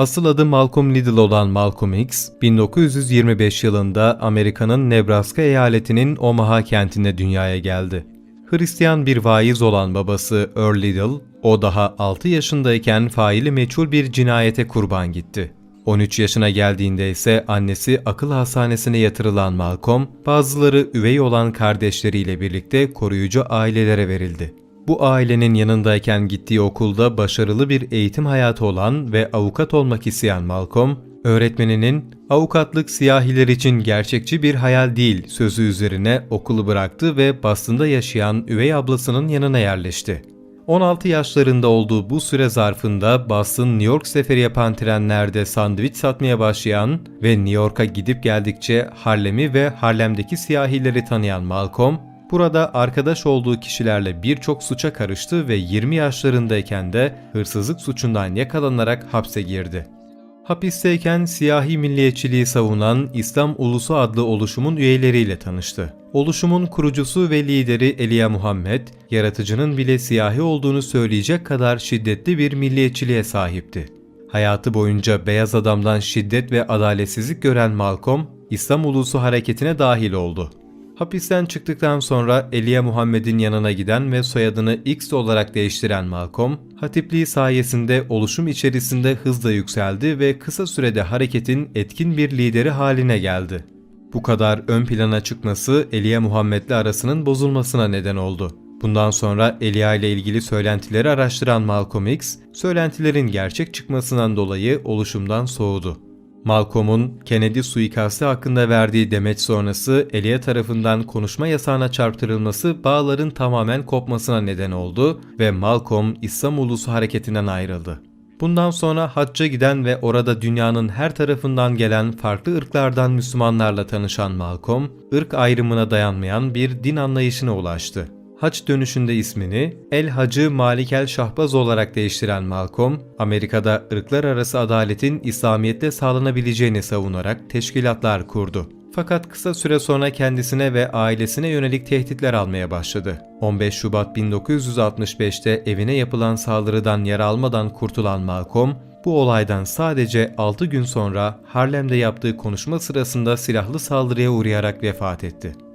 Asıl adı Malcolm Liddell olan Malcolm X, 1925 yılında Amerika'nın Nebraska eyaletinin Omaha kentinde dünyaya geldi. Hristiyan bir vaiz olan babası Earl Liddell, o daha 6 yaşındayken faili meçhul bir cinayete kurban gitti. 13 yaşına geldiğinde ise annesi akıl hastanesine yatırılan Malcolm, bazıları üvey olan kardeşleriyle birlikte koruyucu ailelere verildi. Bu ailenin yanındayken gittiği okulda başarılı bir eğitim hayatı olan ve avukat olmak isteyen Malcolm, öğretmeninin avukatlık siyahiler için gerçekçi bir hayal değil sözü üzerine okulu bıraktı ve Boston'da yaşayan üvey ablasının yanına yerleşti. 16 yaşlarında olduğu bu süre zarfında Boston-New York seferi yapan trenlerde sandviç satmaya başlayan ve New York'a gidip geldikçe Harlem'i ve Harlem'deki siyahileri tanıyan Malcolm, burada arkadaş olduğu kişilerle birçok suça karıştı ve 20 yaşlarındayken de hırsızlık suçundan yakalanarak hapse girdi. Hapisteyken siyahi milliyetçiliği savunan İslam Ulusu adlı oluşumun üyeleriyle tanıştı. Oluşumun kurucusu ve lideri Elia Muhammed, yaratıcının bile siyahi olduğunu söyleyecek kadar şiddetli bir milliyetçiliğe sahipti. Hayatı boyunca beyaz adamdan şiddet ve adaletsizlik gören Malcolm, İslam Ulusu hareketine dahil oldu. Hapisten çıktıktan sonra Elia Muhammed'in yanına giden ve soyadını X olarak değiştiren Malcolm, hatipliği sayesinde oluşum içerisinde hızla yükseldi ve kısa sürede hareketin etkin bir lideri haline geldi. Bu kadar ön plana çıkması Elia Muhammed'le arasının bozulmasına neden oldu. Bundan sonra Elia ile ilgili söylentileri araştıran Malcolm X, söylentilerin gerçek çıkmasından dolayı oluşumdan soğudu. Malcolm'un Kennedy suikastı hakkında verdiği demeç sonrası Elia tarafından konuşma yasağına çarptırılması bağların tamamen kopmasına neden oldu ve Malcolm İslam Ulusu hareketinden ayrıldı. Bundan sonra hacca giden ve orada dünyanın her tarafından gelen farklı ırklardan Müslümanlarla tanışan Malcolm, ırk ayrımına dayanmayan bir din anlayışına ulaştı. Haç dönüşünde ismini El Hacı Malik El Şahbaz olarak değiştiren Malcolm, Amerika'da ırklar arası adaletin İslamiyet'te sağlanabileceğini savunarak teşkilatlar kurdu. Fakat kısa süre sonra kendisine ve ailesine yönelik tehditler almaya başladı. 15 Şubat 1965'te evine yapılan saldırıdan yara almadan kurtulan Malcolm, bu olaydan sadece 6 gün sonra Harlem'de yaptığı konuşma sırasında silahlı saldırıya uğrayarak vefat etti.